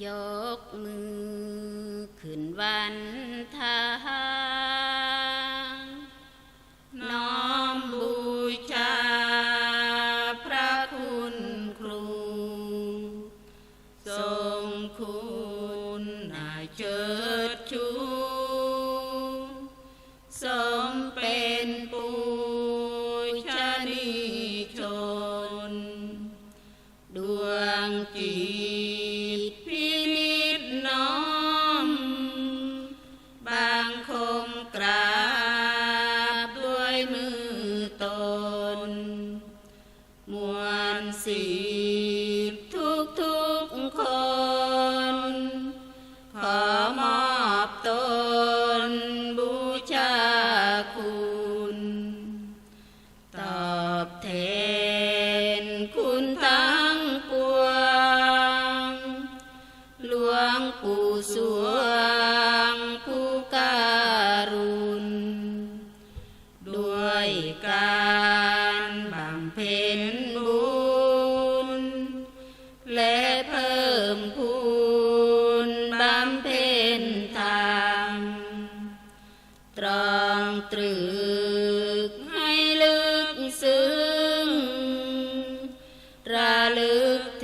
ยกมือขึ้นวันทางน้อมบูชาพระคุณครู ทรงคุณน่าเชิดชูสมเป็นปูชนีชน ดวงจิต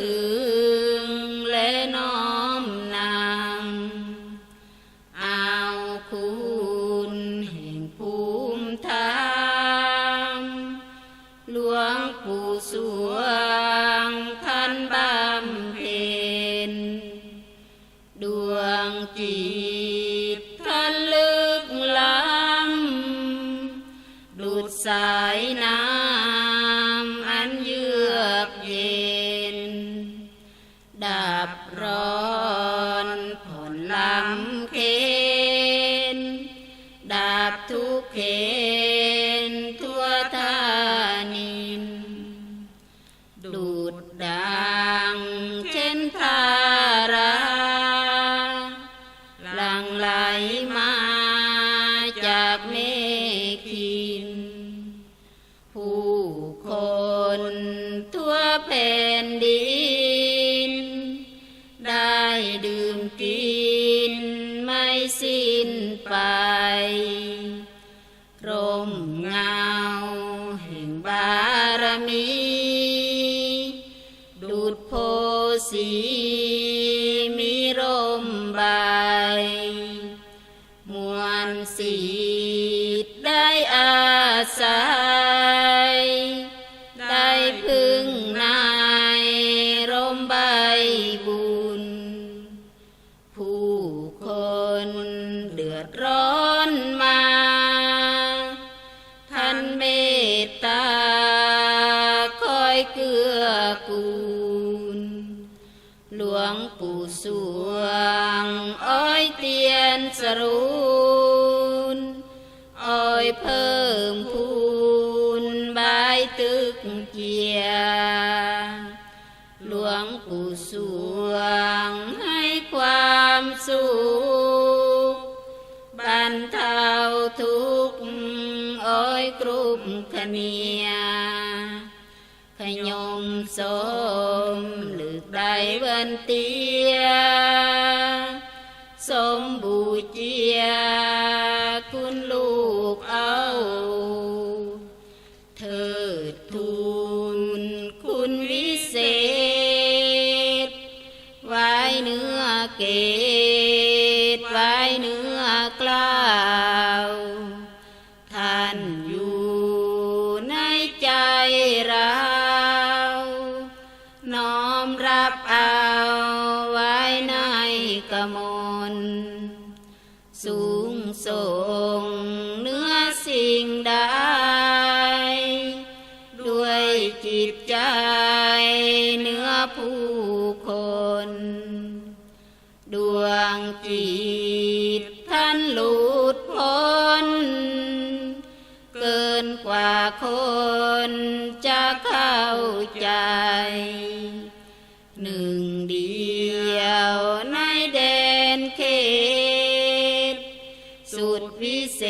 ลึ บร้อนผ่อนลำเค็นดับทุกเข็นทั่วทานิน ดูดดังเช่นทาราหลังไหลมาจากเมฆิน ผู้คนทั่วแผ่นดิน พึ่งนายร่มใบบุญ ผู้คนเดือดร้อนมา ท่านเมตตาคอยเกื้อกูล หลวงปู่สวงอ้อยเตียนสรุ เกียหลวงปู่สวงให้ความสุขบรรเทาทุกข์อ้อยกรุบขเนียขยมสมหลึกได้เวันเตีย ดทูลคุณวิเศษ ไว้เนื้อเกต ตใจเนื้อผู้คน ดวงจิตท่านหลุดพ้น เกินกว่าคนจะเข้าใจ หนึ่งเดียวในแดนเขต สุดวิเศ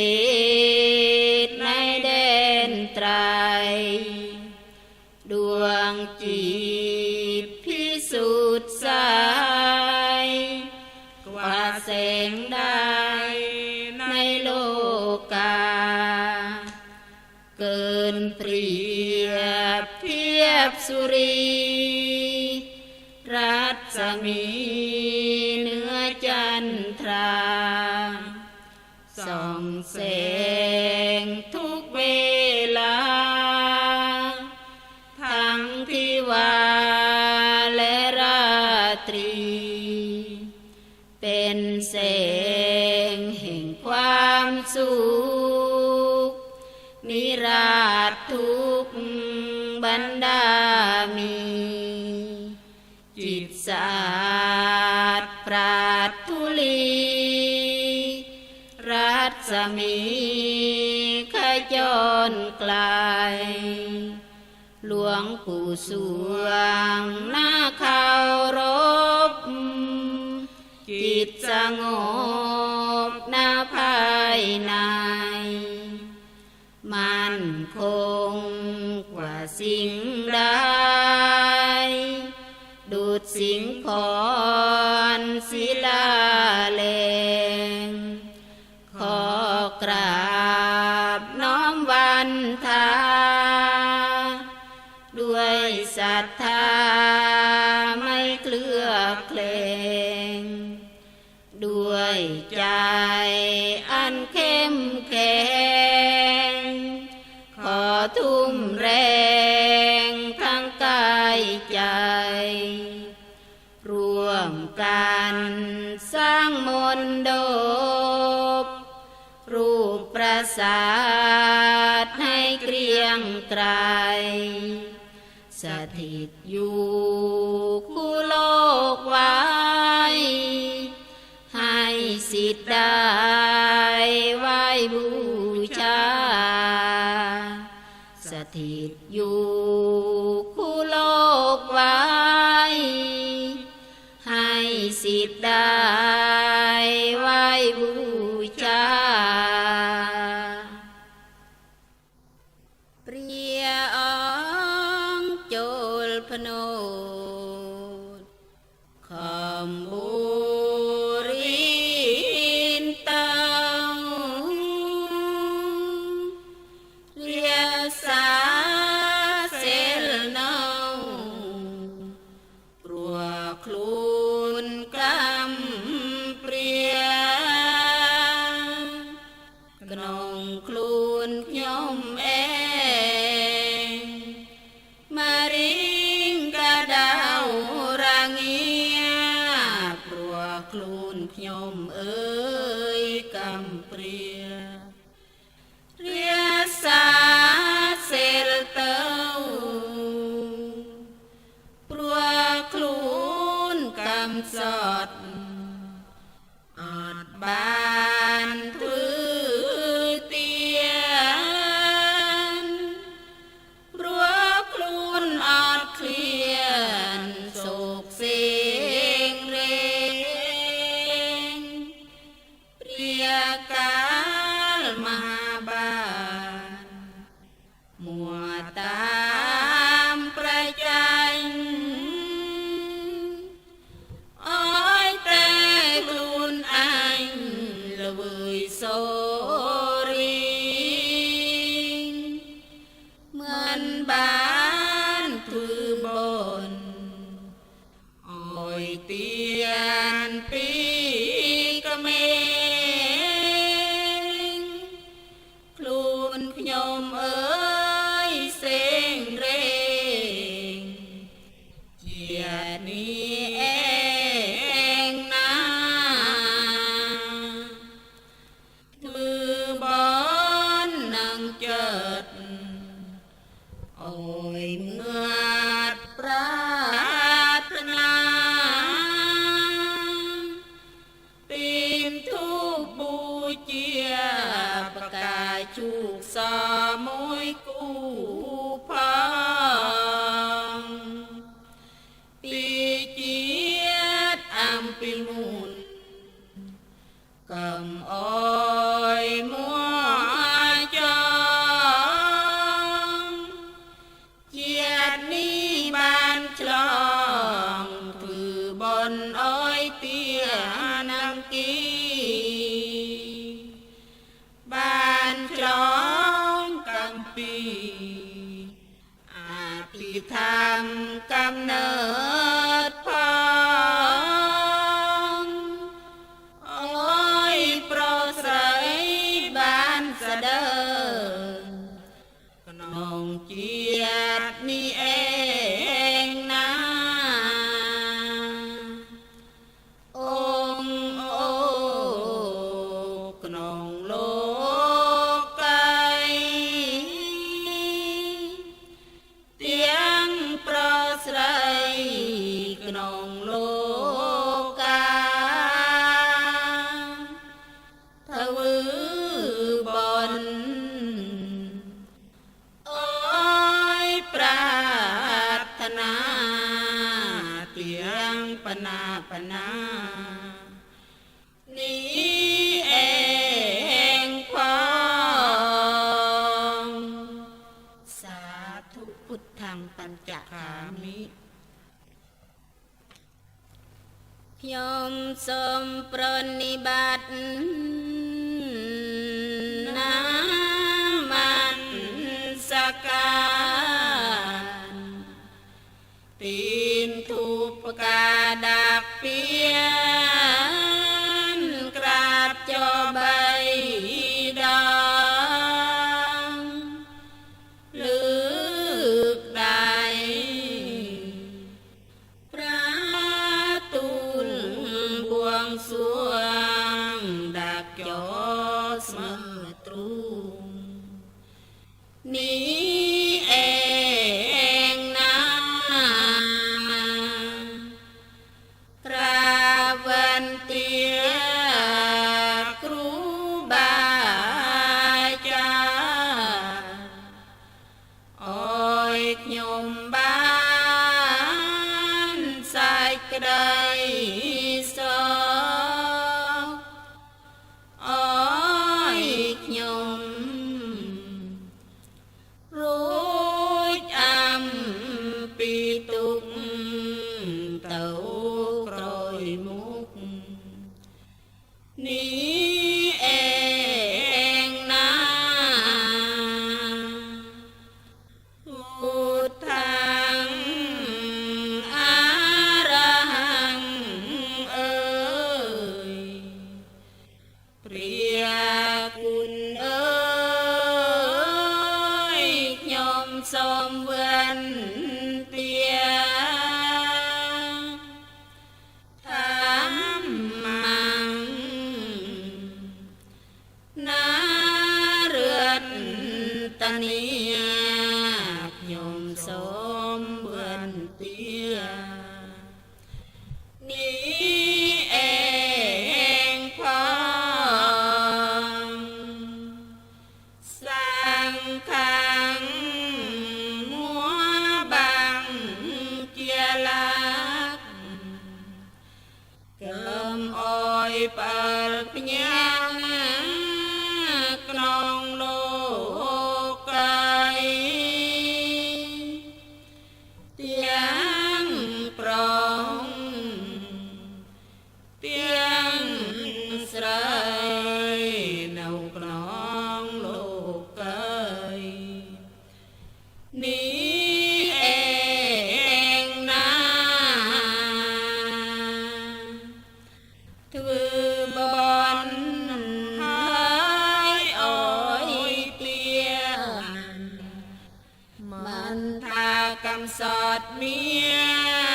ษในแดนตรา Suri. จนไกล หลวงปู่สวงหน้าเขารบ จิตสงบหน้าภายใน มันคงกว่าสิ่งใดดูดสิ่งพรศิลาเลงขอกราบน้อ นธาด้วยศรัทธาไม่เคลือเคลงด้วยใจอันเข้มแข็งขอทุ่มแรงทั้งกายใจ ร่วมกันสร้างมนต์ดบรูปประสาทังไกลสถิตอยู่ Come on. ខ្ញុំសូមប្រនិបត្តិ ก็ได้ Yeah. 爹ากำสอดเมีย